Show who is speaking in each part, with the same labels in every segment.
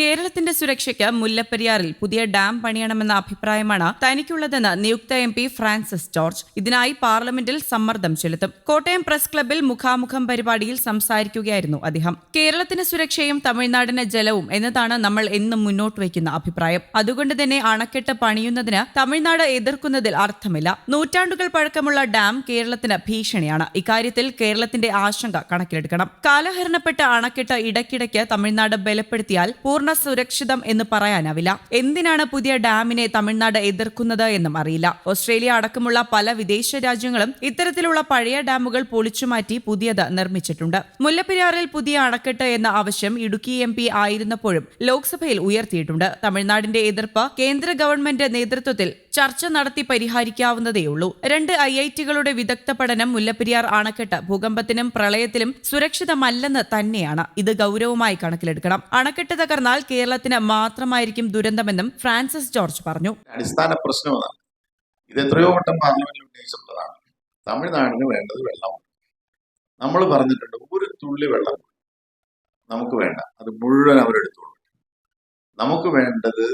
Speaker 1: കേരളത്തിന്റെ സുരക്ഷയ്ക്ക് മുല്ലപ്പെരിയാറിൽ പുതിയ ഡാം പണിയണമെന്ന അഭിപ്രായമാണ് തനിക്കുള്ളതെന്ന് നിയുക്ത എം പി ഫ്രാൻസിസ് ജോർജ് ഇതിനായി പാർലമെന്റിൽ സമ്മർദ്ദം ചെലുത്തും കോട്ടയം പ്രസ് ക്ലബിൽ മുഖാമുഖം പരിപാടിയിൽ സംസാരിക്കുകയായിരുന്നു അദ്ദേഹം കേരളത്തിന് സുരക്ഷയും തമിഴ്നാടിന് ജലവും എന്നതാണ് നമ്മൾ എന്നും മുന്നോട്ട് വയ്ക്കുന്ന അഭിപ്രായം അതുകൊണ്ട് തന്നെ അണക്കെട്ട് പണിയുന്നതിന് തമിഴ്നാട് എതിർക്കുന്നതിൽ അർത്ഥമില്ല നൂറ്റാണ്ടുകൾ പഴക്കമുള്ള ഡാം കേരളത്തിന് ഭീഷണിയാണ് ഇക്കാര്യത്തിൽ കേരളത്തിന്റെ ആശങ്ക കണക്കിലെടുക്കണം കാലഹരണപ്പെട്ട അണക്കെട്ട് ഇടയ്ക്കിടയ്ക്ക് തമിഴ്നാട് ബലപ്പെടുത്തിയാൽ പൂർണ്ണ പൂർണ്ണ സുരക്ഷിതം എന്ന് പറയാനാവില്ല എന്തിനാണ് പുതിയ ഡാമിനെ തമിഴ്നാട് എതിർക്കുന്നത് എന്നും അറിയില്ല ഓസ്ട്രേലിയ അടക്കമുള്ള പല വിദേശ രാജ്യങ്ങളും ഇത്തരത്തിലുള്ള പഴയ ഡാമുകൾ പൊളിച്ചുമാറ്റി പുതിയത് നിർമ്മിച്ചിട്ടുണ്ട് മുല്ലപ്പെരിയാറിൽ പുതിയ അണക്കെട്ട് എന്ന ആവശ്യം ഇടുക്കി എം പി ആയിരുന്നപ്പോഴും ലോക്സഭയിൽ ഉയർത്തിയിട്ടുണ്ട് തമിഴ്നാടിന്റെ എതിർപ്പ് കേന്ദ്ര ഗവൺമെന്റ് നേതൃത്വത്തിൽ ചർച്ച നടത്തി പരിഹരിക്കാവുന്നതേയുള്ളൂ രണ്ട് ഐ ഐ ടികളുടെ വിദഗ്ധ പഠനം മുല്ലപ്പെരിയാർ അണക്കെട്ട് ഭൂകമ്പത്തിനും പ്രളയത്തിലും സുരക്ഷിതമല്ലെന്ന് തന്നെയാണ് ഇത് ഗൗരവമായി കണക്കിലെടുക്കണം അണക്കെട്ട് തകർന്നാൽ കേരളത്തിന് മാത്രമായിരിക്കും ദുരന്തമെന്നും ഫ്രാൻസിസ് ജോർജ് പറഞ്ഞു
Speaker 2: അടിസ്ഥാന പ്രശ്നമാണ് ഇത് എത്രയോ വട്ടം പാർലമെന്റിൽ ഉന്നയിച്ചിട്ടുള്ളതാണ് തമിഴ്നാടിന് വേണ്ടത് വെള്ളമാണ് നമ്മൾ പറഞ്ഞിട്ടുണ്ട് ഒരു തുള്ളി വെള്ളം നമുക്ക് വേണ്ട അത് മുഴുവൻ അവരെടുത്തോളൂ നമുക്ക് വേണ്ടത്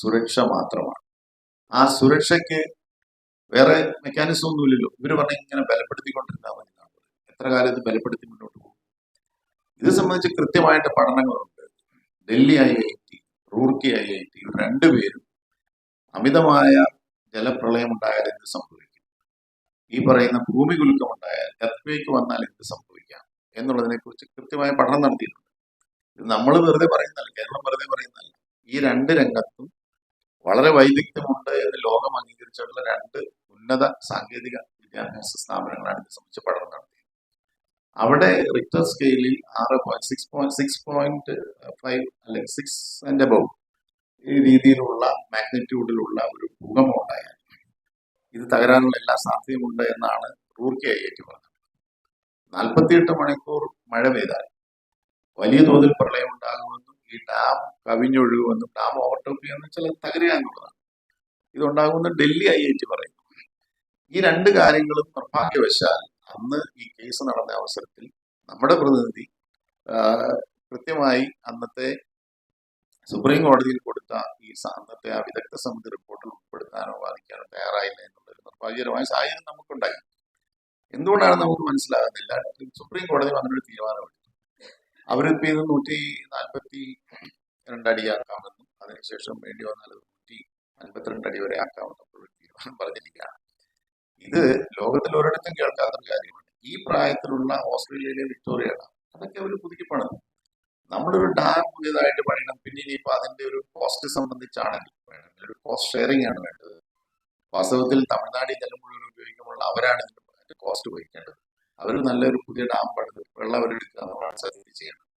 Speaker 2: സുരക്ഷ മാത്രമാണ് ആ സുരക്ഷയ്ക്ക് വേറെ മെക്കാനിസം ഒന്നുമില്ലല്ലോ ഇവർ പറഞ്ഞ ഇങ്ങനെ ബലപ്പെടുത്തിക്കൊണ്ടിരുന്നാൽ മതി എത്ര കാലം ഇത് ബലപ്പെടുത്തി മുന്നോട്ട് പോകും ഇത് സംബന്ധിച്ച് കൃത്യമായിട്ട് പഠനങ്ങളുണ്ട് Delhi I I T Roorkee I I T ഇവർ രണ്ടുപേരും അമിതമായ ജലപ്രളയം ഉണ്ടായാൽ എന്ത് സംഭവിക്കും ഈ പറയുന്ന ഭൂമി കുലുക്കം ഉണ്ടായാൽ എർത്ത്വേക്ക് വന്നാൽ എന്ത് സംഭവിക്കാം എന്നുള്ളതിനെ കുറിച്ച് കൃത്യമായ പഠനം നടത്തിയിട്ടുണ്ട് ഇത് നമ്മൾ വെറുതെ പറയുന്നതല്ല കേരളം വെറുതെ പറയുന്നതല്ല ഈ രണ്ട് രംഗത്തും വളരെ വൈദഗ്ധ്യമുണ്ട് എന്ന് ലോകം അംഗീകരിച്ചിട്ടുള്ള രണ്ട് ഉന്നത സാങ്കേതിക വിദ്യാഭ്യാസ സ്ഥാപനങ്ങളാണ് ഇത് സംബന്ധിച്ച് പഠനം നടത്തിയത് അവിടെ റിക്ടർ സ്കെയിലിൽ ആറ് point six point six point five അല്ലെങ്കിൽ സിക്സ് ആൻഡ് അബവ് ഈ രീതിയിലുള്ള മാഗ്നിറ്റ്യൂഡിലുള്ള ഒരു ഭൂകമ്പം ഉണ്ടായാൽ ഇത് തകരാനുള്ള എല്ലാ സാധ്യതയുമുണ്ട് എന്നാണ് റൂർക്കി ഐ ഐ ടി പറഞ്ഞത് നാൽപ്പത്തിയെട്ട് മണിക്കൂർ മഴ പെയ്താൽ വലിയ തോതിൽ പ്രളയം ഉണ്ടാകും ഈ ഡാം കവിഞ്ഞൊഴുകുമെന്നും ഡാം ഓവർടോപ്പ് എന്ന് വെച്ചാൽ അത് തകരുകയെന്നുള്ളതാണ് ഇതുണ്ടാകുമെന്ന് ഡൽഹി ഐ ഐ ടി പറയും ഈ രണ്ട് കാര്യങ്ങളും നിർഭാഗ്യവശാൽ അന്ന് ഈ കേസ് നടന്ന അവസരത്തിൽ നമ്മുടെ പ്രതിനിധി കൃത്യമായി അന്നത്തെ സുപ്രീം കോടതിയിൽ കൊടുത്ത ഈ അന്നത്തെ ആ വിദഗ്ധ സമിതി റിപ്പോർട്ടിൽ ഉൾപ്പെടുത്താനോ വാദിക്കാനോ തയ്യാറായില്ല എന്നുള്ളൊരു നിർഭാഗ്യകരമായ സാഹചര്യം നമുക്കുണ്ടായി എന്തുകൊണ്ടാണ് നമുക്ക് മനസ്സിലാകുന്നില്ല സുപ്രീം കോടതി അങ്ങനെ ഒരു തീരുമാനം അവരിപ്പോൾ ഇത് നൂറ്റി നാൽപ്പത്തി ആക്കാമെന്നും അതിനുശേഷം വേണ്ടി വന്നാൽ നൂറ്റി അൻപത്തിരണ്ട് അടി വരെ ആക്കാമെന്നും തീരുമാനം പറഞ്ഞിരിക്കുകയാണ് ഇത് ലോകത്തിൽ ഒരിടത്തും ഒരു കാര്യമാണ് ഈ പ്രായത്തിലുള്ള ഓസ്ട്രേലിയയിലെ വിക്ടോറിയയാണ് അതൊക്കെ അവർ പുതുക്കി പണിത് നമ്മളൊരു ഡാം പുതിയതായിട്ട് പണിയണം പിന്നെ ഇനിയിപ്പോൾ അതിന്റെ ഒരു കോസ്റ്റ് സംബന്ധിച്ചാണെങ്കിൽ വേണമെങ്കിൽ ഒരു കോസ്റ്റ് ഷെയറിംഗ് ആണ് വേണ്ടത് വാസ്തവത്തിൽ തമിഴ്നാട് ജലം മുഴുവൻ ഉപയോഗിക്കുമ്പോൾ അവരാണ് ഇതിന്റെ കോസ്റ്റ് വഹിക്കേണ്ടത് അവർ നല്ലൊരു പുതിയ ഡാം പണിത് വെള്ളം അവരെടുക്കുക എന്നുള്ളതാണ് സർവീസ് ചെയ്യേണ്ടത്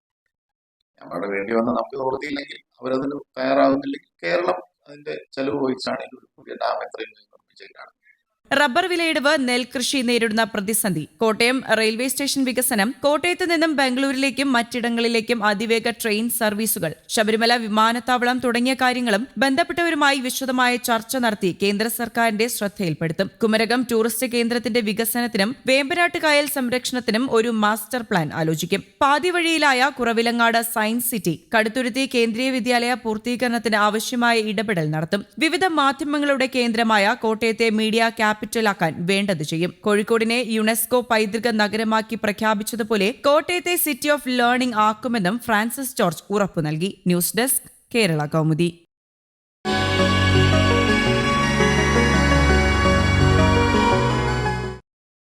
Speaker 2: ഞങ്ങളുടെ വേണ്ടി വന്ന നമുക്ക് നിവൃത്തിയില്ലെങ്കിൽ അവരതിന് തയ്യാറാകുന്നില്ലെങ്കിൽ കേരളം അതിന്റെ ചെലവ് വഹിച്ചാണെങ്കിൽ ഒരു പുതിയ ഡാം എത്രയും നിർമ്മിച്ചേക്കാണ്
Speaker 1: റബ്ബർ വിലയിടിവ് നെൽകൃഷി നേരിടുന്ന പ്രതിസന്ധി കോട്ടയം റെയിൽവേ സ്റ്റേഷൻ വികസനം കോട്ടയത്ത് നിന്നും ബംഗളൂരിലേക്കും മറ്റിടങ്ങളിലേക്കും അതിവേഗ ട്രെയിൻ സർവീസുകൾ ശബരിമല വിമാനത്താവളം തുടങ്ങിയ കാര്യങ്ങളും ബന്ധപ്പെട്ടവരുമായി വിശദമായ ചർച്ച നടത്തി കേന്ദ്ര സർക്കാരിന്റെ ശ്രദ്ധയിൽപ്പെടുത്തും കുമരകം ടൂറിസ്റ്റ് കേന്ദ്രത്തിന്റെ വികസനത്തിനും വേമ്പനാട്ട് കായൽ സംരക്ഷണത്തിനും ഒരു മാസ്റ്റർ പ്ലാൻ ആലോചിക്കും പാതിവഴിയിലായ കുറവിലങ്ങാട് സയൻസ് സിറ്റി കടുത്തുരുത്തി കേന്ദ്രീയ വിദ്യാലയ പൂർത്തീകരണത്തിന് ആവശ്യമായ ഇടപെടൽ നടത്തും വിവിധ മാധ്യമങ്ങളുടെ കേന്ദ്രമായ കോട്ടയത്തെ മീഡിയ ക്യാപ് ക്യാപിറ്റലാക്കാൻ വേണ്ടത് ചെയ്യും കോഴിക്കോടിനെ യുനെസ്കോ പൈതൃക നഗരമാക്കി പ്രഖ്യാപിച്ചതുപോലെ കോട്ടയത്തെ സിറ്റി ഓഫ് ലേണിംഗ് ആക്കുമെന്നും ഫ്രാൻസിസ് ജോർജ് ഉറപ്പു നൽകി ന്യൂസ് ഡെസ്ക് കേരള കൗമുദി